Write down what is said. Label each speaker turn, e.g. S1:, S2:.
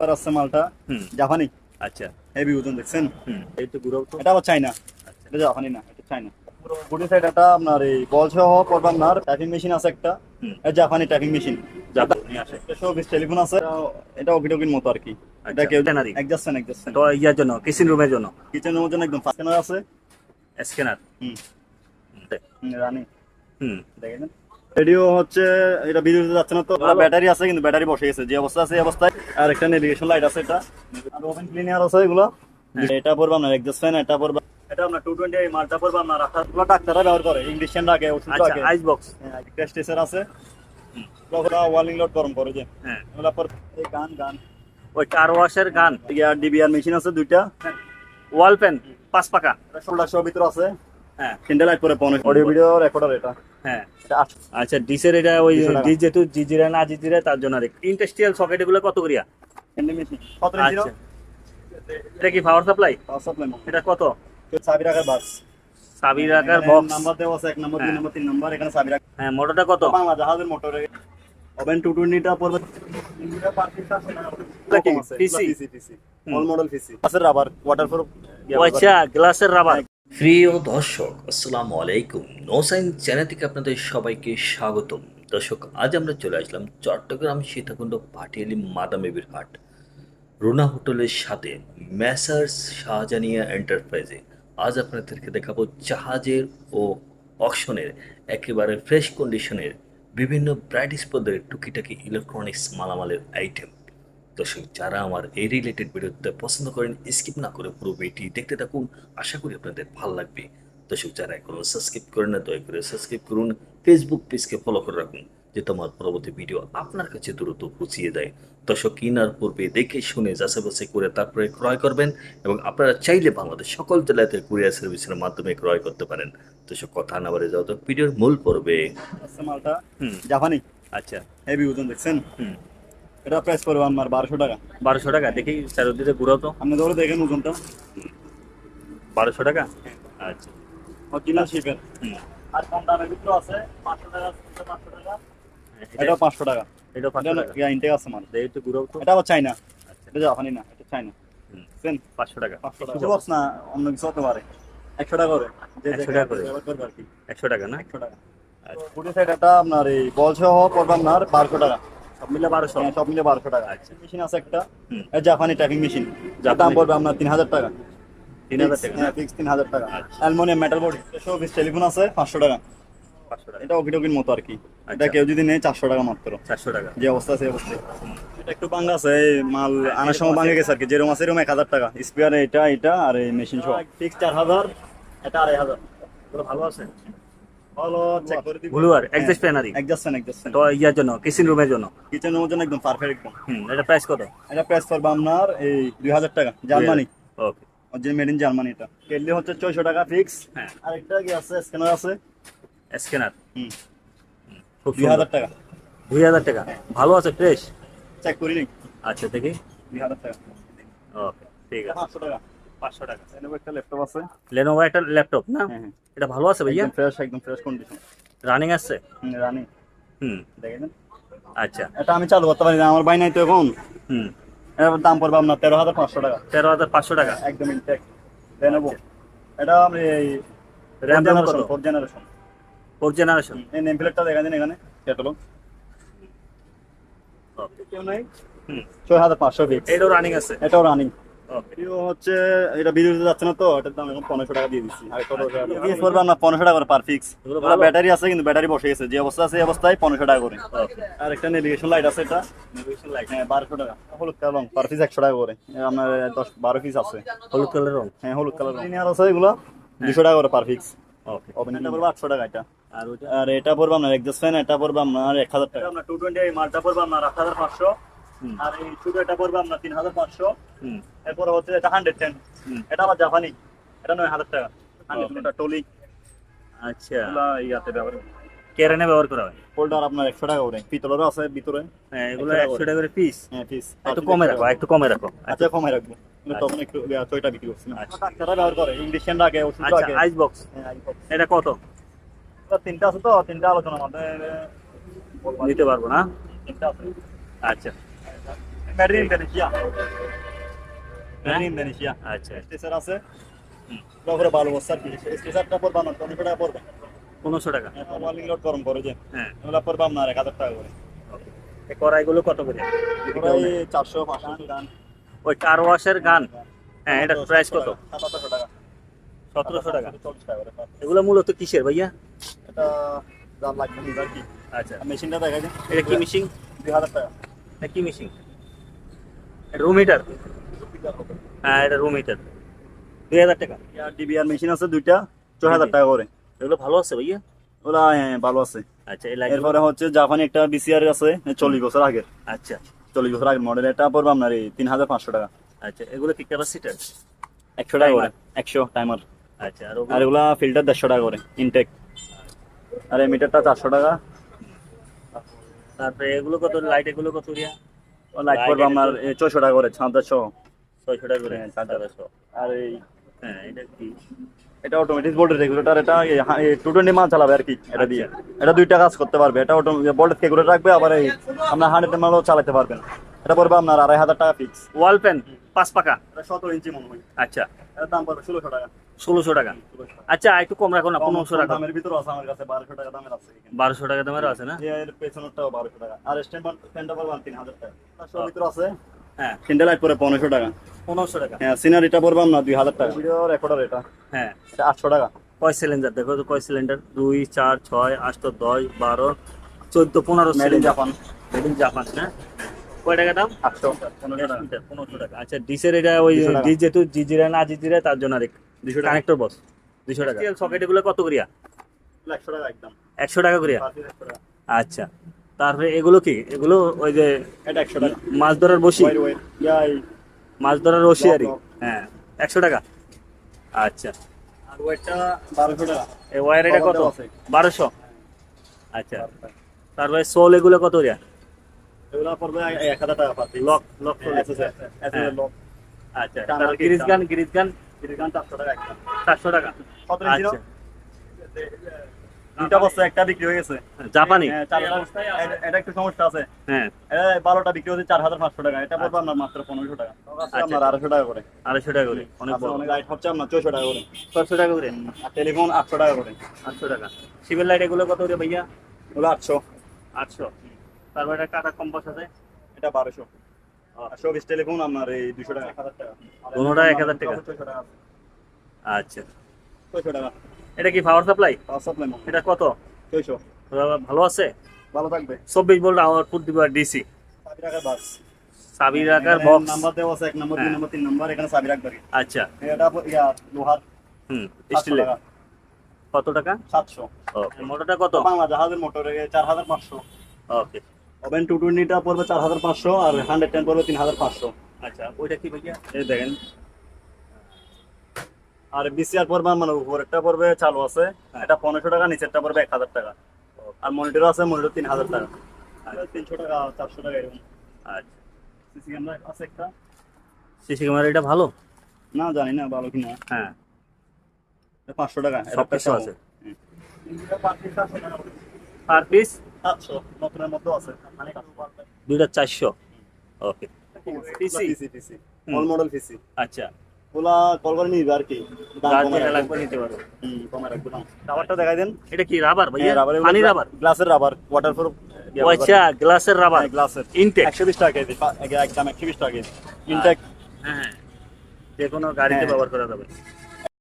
S1: আর আছে মালটা।
S2: হুম।
S1: জাপানি।
S2: আচ্ছা।
S1: হেভি ওজন দেখছেন?
S2: হুম। এই তো ঘুরাও
S1: এটা আবার চাইনা
S2: আচ্ছা।
S1: এটা জাপানি না এটা চাইনা বডি সাইড এটা আপনার এই বল সহ করব আপনার টাইপিং মেশিন আছে একটা। জাপানি টাইপিং মেশিন
S2: নিয়ে আসে।
S1: শোবিস টেলিফোন আছে। এটা- এটা ওকিটকির মতো আর কি। এটা
S2: আচ্ছা,
S1: কেউ
S2: Tenary।
S1: একজাস্টেন একজাস্টেন
S2: তো ইয়ার জন্য কিচেন রুমের জন্য।
S1: কিচেনের জন্য একদম ফাস্ট আছে।
S2: স্ক্যানার
S1: হুম। হুম, রানি।
S2: হুম।
S1: দেখেন রেডিও হচ্ছে এটা বিদ্যুৎ যাচ্ছে না তো। ব্যাটারি আছে কিন্তু ব্যাটারি বসে গেছে। যে অবস্থা আছে এই অবস্থায়। আর একটা নেভিগেশন লাইট আছে এটা। আর ওপেন ক্লিনার আছে এগুলো। এটা পড়বে আপনার এক্সজস্ট ফ্যান এটা পড়বে এটা আপনার টু টোয়েন্টি মালটা পড়বে আপনার ডাক্তাররা ব্যবহার করে ইংলিশিয়ান রাখে ওষুধ রাখে
S2: আইস বক্স
S1: টেস্টার আছে। ওয়ালিং লোড গরম করে যে।
S2: হ্যাঁ।
S1: এগুলো পর এই গান গান।
S2: ওই কার ওয়াশের গান।
S1: ডিবিআর মেশিন আছে দুইটা।
S2: ওয়াল পেন পাঁচ পাকা
S1: ষোলোশো ভিতরে আছে।
S2: হ্যাঁ
S1: তিনটা লাইট পরে পনেরো অডিও ভিডিও রেকর্ডার এটা।
S2: হ্যাঁ। আচ্ছা ডিসের এটা ওই
S1: 200
S2: ডি যেহেতু জিজিরা না জিজিরা তার জন্য ইন্ডাস্ট্রিয়াল সকেট এগুলো কত করিয়া? আচ্ছা। এটা কি পাওয়ার সাপ্লাই
S1: সাপ্লাই
S2: এটা কত?
S1: চাবি রাখার বাস
S2: সাবির আকার বক্স
S1: নাম্বার দেওয়া আছে এক নম্বর দুই
S2: হ্যাঁ।
S1: নম্বর তিন নম্বর এখানে চাবি রাখা
S2: হ্যাঁ মোটরটা কত?
S1: বাংলা জাহাজের মোটরে ওভেন টু টোয়েন্টিটা পড়বে
S2: কি? PC?
S1: মডেল পিসি আছে রাবার ওয়াটারপ্রুফ
S2: ও আচ্ছা গ্লাসের রাবার
S3: প্রিয় দর্শক, আসসালামু আলাইকুম। নোসাইন চ্যানেল থেকে আপনাদের সবাইকে স্বাগতম। দর্শক, আজ আমরা চলে আসলাম চট্টগ্রাম সীতাকুণ্ড পাটিয়ালি মাদামেবির হাট। রুনা হোটেলের সাথে ম্যাসার্স শাহজানিয়া এন্টারপ্রাইজে আজ আপনাদেরকে দেখাবো জাহাজের ও অকশনের একেবারে ফ্রেশ কন্ডিশনের বিভিন্ন ব্রাইট স্পদের টুকিটাকি ইলেকট্রনিক্স মালামালের আইটেম দর্শক যারা আমার এই রিলেটেড ভিডিওতে পছন্দ করেন স্কিপ না করে পুরো ভিডিওটি দেখতে থাকুন। আশা করি আপনাদের ভালো লাগবে। দর্শক যারা এখনও সাবস্ক্রাইব করেন না দয়া করে সাবস্ক্রাইব করুন। ফেসবুক পেজকে ফলো করে রাখুন যে তোমার পরবর্তী ভিডিও আপনার কাছে দ্রুত পৌঁছিয়ে দেয়। দর্শক কিনার পূর্বে দেখে শুনে যাচাই করে তারপরে ক্রয় করবেন এবং আপনারা চাইলে বাংলাদেশ সকল জেলাতে কুরিয়ার সার্ভিসের মাধ্যমে ক্রয় করতে পারেন। দর্শক কথা না বাড়ে যাও তো ভিডিওর মূল পর্বে।
S1: মালটা? জাপানি?
S2: আচ্ছা।
S1: হেভি ওজন দেখছেন?
S2: হুম।
S1: এটা প্রাইস পড়বে আমার বারোশো টাকা।
S2: বারোশো টাকা? দেখি চারোদিকে ঘুরাও তো।
S1: আপনি ধরে দেখেন ওজনটা।
S2: বারোশো টাকা? আচ্ছা।
S1: অরিজিনাল শিপের আর কম দামের ভিতরে আছে পাঁচশো টাকা পাঁচশো টাকা।
S2: এটা
S1: পাঁচশো টাকা।
S2: এটা পাঁচশো টাকা।
S1: ইন্টেক আছে মাল।
S2: দেখি ঘুরাও তো।
S1: এটা আবার চাইনা
S2: আচ্ছা।
S1: এটা জাপানি না এটা চাইনা।
S2: পাঁচশো টাকা।
S1: পাঁচশো টাকা। বক্স না অন্য কিছু হতে পারে। একশো টাকা করে। যে
S2: 100
S1: জায়গায়
S2: টাকা করে।
S1: করবে
S2: একশো টাকা না?
S1: একশো টাকা।
S2: আচ্ছা।
S1: ফুটি সাইড এটা আপনার এই বল সহ পড়বে আপনার বারোশো টাকা।
S2: সব মিলে বারোশো।
S1: হ্যাঁ, সব মিলে বারোশো টাকা।
S2: আচ্ছা।
S1: মেশিন আছে একটা জাপানি টাইপিং মেশিন যার দাম। পড়বে আপনার তিন হাজার টাকা।
S2: তিন হাজার টাকা
S1: ফিক্স তিন হাজার টাকা। অ্যালমোনিয়াম মেটাল বোর্ড টেলিফোন আছে পাঁচশো টাকা। এটা ওকিটকির মতো আর কি। এটা
S2: আচ্ছা।
S1: কেউ যদি নেয় চারশো টাকা মাত্র।
S2: চারশো টাকা।
S1: যে অবস্থা আছে এই এটা একটু বাংলা আছে মাল আনার সময় ভাঙে গেছে আর কি। যেরকম আছে এরকম এক হাজার টাকা। স্পেয়ার এটা এটা আর এই মেশিন সহ ফিক্স চার হাজার এটা আড়াই হাজার।
S2: ভালো আছে?
S1: ভালো চেক করে দিবেন।
S2: ব্লুয়ার এক্সাস্ট প্যানারি
S1: একজাস্টেন একজাস্টেন
S2: তো ইয়ার জন্য কিচেন রুমের জন্য?
S1: কিচেনের জন্য একদম পারফেক্ট একদম।
S2: হুম এটা প্রাইস কত?
S1: এটা প্রাইস পড়বে আপনার এই দুই হাজার টাকা Germany.
S2: Okay
S1: original made in Germany এটা। কেটলি হচ্ছে ছয়শো টাকা ফিক্স
S2: হ্যাঁ।
S1: আর একটা কি আছে? স্ক্যানার আছে?
S2: স্ক্যানার
S1: হুম।
S2: খুব
S1: দুই হাজার টাকা।
S2: দুই হাজার টাকা? ভালো আছে ফ্রেশ
S1: চেক করি নি
S2: আচ্ছা দেখি।
S1: দুই হাজার টাকা।
S2: ওকে ঠিক আছে।
S1: পাঁচশো টাকা।
S2: পাঁচশো টাকা।
S1: এনে একটা ল্যাপটপ আছে।
S2: লেনোভো একটা ল্যাপটপ না
S1: হ্যাঁ হ্যাঁ।
S2: এটা ভালো আছে ভাইয়া?
S1: একদম ফ্রেশ একদম ফ্রেশ কন্ডিশন
S2: রানিং আছে?
S1: রানি
S2: হুম।
S1: দেখেন।
S2: আচ্ছা।
S1: এটা আমি চালু করতে পারি না আমার বাই নাই তো এখন।
S2: হুম।
S1: এর দাম পড়বে আপনার তেরো হাজার পাঁচশো টাকা।
S2: তেরো হাজার পাঁচশো টাকা?
S1: একদম ইনটেক নেব এটা আমি এই
S2: র্যাম দাম
S1: ফোর জেনারেশন
S2: ফোর জেনারেশন
S1: এই নেম প্লেটটা দেখা দিন এখানে ক্যাটালগ কেউ নাই?
S2: হুম।
S1: ছয় হাজার পাঁচশো
S2: এটাও রানিং আছে?
S1: এটাও রানিং ভিডিও হচ্ছে এটা ভিডিওতে যাচ্ছে না তো এটার দাম এখন পনেরোশো টাকা দিয়ে দিচ্ছি। আর পিস পড়বে পনেরোশো টাকা করে পার ফিক্স ব্যাটারি আছে কিন্তু ব্যাটারি বসে গেছে। যে অবস্থা আছে এই অবস্থায় পনেরোশো টাকা করে। আর একটা নেভিগেশন লাইট আছে এটা। নেভিগেশন লাইট হ্যাঁ বারোশো টাকা। হলুদ কালার পার পিস একশো টাকা করে। আপনার দশ বারো পিস আছে।
S2: হলুদ কালার রং?
S1: হ্যাঁ হলুদ কালার লিনিয়ার আছে এগুলো দুশো টাকা করে পার
S2: ওকে
S1: ওভেন এটা আটশো টাকা এটা।
S2: আর
S1: এটা পড়বে আপনার ফ্যান এটা পড়বে আপনার এক হাজার টাকা। আপনার টু টোয়েন্টি মালটা পড়বে আপনার আট হাজার পাঁচশো। আর এই ছোট এটা পড়বে আপনার তিন হাজার পাঁচশো।
S2: হুম।
S1: এরপরে হচ্ছে এটা হান্ড্রেড টেন এটা আবার জাপানি। এটা নয় হাজার টাকা হান্ড্রেড. টলি।
S2: আচ্ছা।
S1: ইয়াতে ব্যবহার
S2: কেরানে ব্যবহার করা হয়?
S1: হোল্ডার আপনার একশো টাকা করে। পিতলেরও আছে ভিতরে।
S2: হ্যাঁ এগুলো
S1: একশো টাকা
S2: করে পিস
S1: হ্যাঁ পিস
S2: একটু কমে রাখো একটু কমে রাখো।
S1: আচ্ছা কমে রাখব।
S2: আচ্ছা।
S1: তখন একটু ছয়টা বিক্রি করছি
S2: আচ্ছা।
S1: ডাক্তাররা ব্যবহার করে। রাখে ওষুধ
S2: আচ্ছা
S1: রাখে
S2: আইস বক্স
S1: হ্যাঁ,
S2: এটা কত?
S1: তিনটা আছে তো তিনটা
S2: পারব না?
S1: তিনটা আছে।
S2: আচ্ছা।
S1: ব্যাটারি ইন্দোনেশিয়া ব্যাটারি ইন্দোনেশিয়া
S2: আচ্ছা
S1: স্টেসার আছে তারপরে ভালো বস্তা আর কি স্টেসারটা পড়বে আমার পনেরোশো টাকা পড়বে
S2: পনেরোশো টাকা
S1: ওয়ালিং লোড গরম করে যে
S2: হ্যাঁ
S1: এগুলো পড়বে আপনার এক হাজার টাকা করে
S2: কড়াইগুলো কত করে
S1: প্রায় চারশো পাঁচশো গান
S2: ওই কার ওয়াশের গান হ্যাঁ এটার প্রাইস কত
S1: সাতাশশো টাকা
S2: সতেরোশো টাকা এগুলো মূলত কিসের ভাইয়া
S1: এটা যা লাগবে
S2: আচ্ছা
S1: মেশিনটা দেখা যায়
S2: এটা কি মিশিং
S1: দুই হাজার টাকা
S2: এটা কি রুম হিটার? হ্যাঁ এটা রুম হিটার। দুই হাজার টাকা।
S1: ডিবিআর মেশিন আছে দুইটা ছয় হাজার টাকা করে।
S2: এগুলো ভালো আছে ভাইয়া?
S1: ওরা হ্যাঁ, ভালো আছে।
S2: আচ্ছা
S1: এরপরে হচ্ছে জাপানি একটা বিসিআর আছে চল্লিশ বছর আগের।
S2: আচ্ছা।
S1: চল্লিশ বছর আগের মডেল এটা পড়বে আপনার এই তিন হাজার পাঁচশো টাকা।
S2: আচ্ছা এগুলো কি ক্যাপাসিটার
S1: একশো টাকা করে একশো টাইমার
S2: আচ্ছা আর
S1: আর এগুলা ফিল্টার দেড়শো টাকা করে ইনটেক আর এই মিটারটা চারশো টাকা।
S2: তারপরে এগুলো কত লাইট এগুলো কত রিয়া
S1: লাইট পড়বে আপনার ছয়শো টাকা করে ছাঁদারশো
S2: ছয়শো টাকা করে
S1: হ্যাঁ, চারশো। আর এই
S2: হ্যাঁ এটা কি?
S1: এটা অটোমেটিক বোল্টের রেগুলেটর এটা টু টোয়েন্টি মাল চালাবে আর কি এটা দিয়ে। এটা দুইটা কাজ করতে পারবে এটা বোল্টের রেগুলেটর রাখবে আবার এই আপনার হান্ড্রেড মালও চালাতে পারবেন। এটা পড়বে আপনার আড়াই হাজার টাকা ফিক্স
S2: ওয়াল পেন পাঁচ পাকা।
S1: এটা সতেরো ইঞ্চি মনে হয়।
S2: আচ্ছা।
S1: এটার দাম পড়বে ষোলোশো টাকা।
S2: ষোলোশো টাকা। আচ্ছা একটু কম রাখো না পনেরোশো টাকা
S1: দামের ভিতরে আছে আমার কাছে বারোশো টাকা দামের আছে
S2: বারোশো টাকা দামের আছে না?
S1: এর পেছনেরটাও বারোশো টাকা। আর স্ট্যান্ড স্ট্যান্ড তিন হাজার টাকা। ভিতরে আছে?
S2: হ্যাঁ।
S1: পনেরোশো টাকা। হ্যাঁ,
S2: হ্যাঁ।
S1: আটশো টাকা।
S2: সিলিন্ডার দেখো সিলিন্ডার দুই চার ছয় দশ বারো চোদ্দ পনেরো
S1: জাপান
S2: জাপান হ্যাঁ? টাকা
S1: পনেরোশো টাকা।
S2: আচ্ছা ডিসের এটা ওই ডিজে জিজিরা না জিজিরা তার জন্য
S1: আর 200
S2: কানেক্টর বস 200 টাকা। সকেট এগুলো কত করিয়া?
S1: 100 টাকা একদম।
S2: 100 টাকা করিয়া? আচ্ছা তারপরে এগুলো কি? এগুলো ওই যে মাছ ধরার বসি? মাছ ধরার রশি আর হ্যাঁ 100 টাকা। আচ্ছা। এটা কত? 1200 আচ্ছা। তারপরে সোল এগুলো কত রিয়া
S1: এগুলো পড়বে 1000 টাকা পাতি
S2: লক লক আচ্ছা গ্রিজ গান গ্রিজ গান
S1: চারশো টাকা
S2: আচ্ছা।
S1: দুইটা বস্তা একটা বিক্রি হয়ে গেছে।
S2: জাপানি?
S1: হ্যাঁ, এটা- এটা একটু সমস্যা আছে।
S2: হ্যাঁ।
S1: এটা বারোটা বিক্রি চার হাজার পাঁচশো টাকা। এটা পড়বে আপনার মাত্র পনেরোশো টাকা। আপনার আড়াইশো টাকা করে।
S2: আড়াইশো টাকা করে। অনেক
S1: অনেক লাইট হচ্ছে আপনার ছয়শো টাকা করে।
S2: ছশো টাকা করে?
S1: আর টেলিফোন আটশো টাকা করে।
S2: আটশো টাকা। সিভিল লাইট এগুলো কত করে ভাইয়া?
S1: ওগুলো আটশো।
S2: আটশো। তারপরে একটা টাটা কম্পাস আছে?
S1: এটা বারোশো। চব্বিশ টেলিফোন আপনার এই দুশো টাকা
S2: দুটোটা এক হাজার টাকা। আচ্ছা।
S1: ছয়শো টাকা।
S2: এটা কি পাওয়ার সাপ্লাই
S1: পাঁচ সাপ্লাই
S2: এটা কত?
S1: ছয়শো।
S2: ভালো আছে?
S1: ভালো থাকবে।
S2: চব্বিশ ভোল্ট আউটপুট দিব ডিসি
S1: বাস।
S2: চাবি রাখার বক্স
S1: নাম্বার দেওয়া আছে এক নম্বর দুই
S2: হ্যাঁ।
S1: নম্বর তিন নম্বর এখানে চাবি রাখবে।
S2: আচ্ছা।
S1: এটা ইয়া লোহার।
S2: হুম স্টিলের কত টাকা?
S1: সাতশো।
S2: ওকে মোটরটা কত?
S1: বাংলা জাহাজের মোটর চার হাজার পাঁচশো।
S2: ওকে
S1: ওভেন টু টোয়েন্টিটা পড়বে চার হাজার পাঁচশো আর হান্ড্রেড টেন পড়বে তিন হাজার পাঁচশো।
S2: আচ্ছা ওইটা কি ভাইয়া?
S1: এই দেখেন। আর বিসিআর পড়বে মানে উপরেরটা পড়বে চালু আছে। এটা পনেরোশো টাকা নিচেরটা পড়বে এক হাজার টাকা। আর মনিটর আছে মনিটর তিন হাজার টাকা। আর তিনশো টাকা চারশো টাকা এরকম।
S2: আচ্ছা।
S1: সিসি ক্যামেরা আছে একটা?
S2: সিসি ক্যামেরা এটা ভালো?
S1: না জানি না ভালো কিনা।
S2: হ্যাঁ।
S1: পাঁচশো টাকা
S2: সব কিছু আছে।
S1: পিস
S2: পার পিস
S1: সাতশো নতুনের মধ্যেও আছে। মানে
S2: দুইটা চারশো? ওকে
S1: পিসি পিসি পিসি অল মডেল পিসি
S2: আচ্ছা।
S1: ওলা কল করে নিবে আর কি।
S2: নিতে পারো।
S1: রাবারটা দেখাই দেন।
S2: এটা কি রাবার পানি রাবার
S1: গ্লাসের রাবার ওয়াটারপ্রুফ
S2: ও আচ্ছা গ্লাসের রাবার
S1: গ্লাসের
S2: ইনটেক
S1: একশো বিশ টাকা কেজি পা- একদম একশো বিশ টাকা কেজি। ইনটেক
S2: হ্যাঁ হ্যাঁ। যে কোনো গাড়িতে
S1: হ্যাঁ।
S2: ব্যবহার করা যাবে।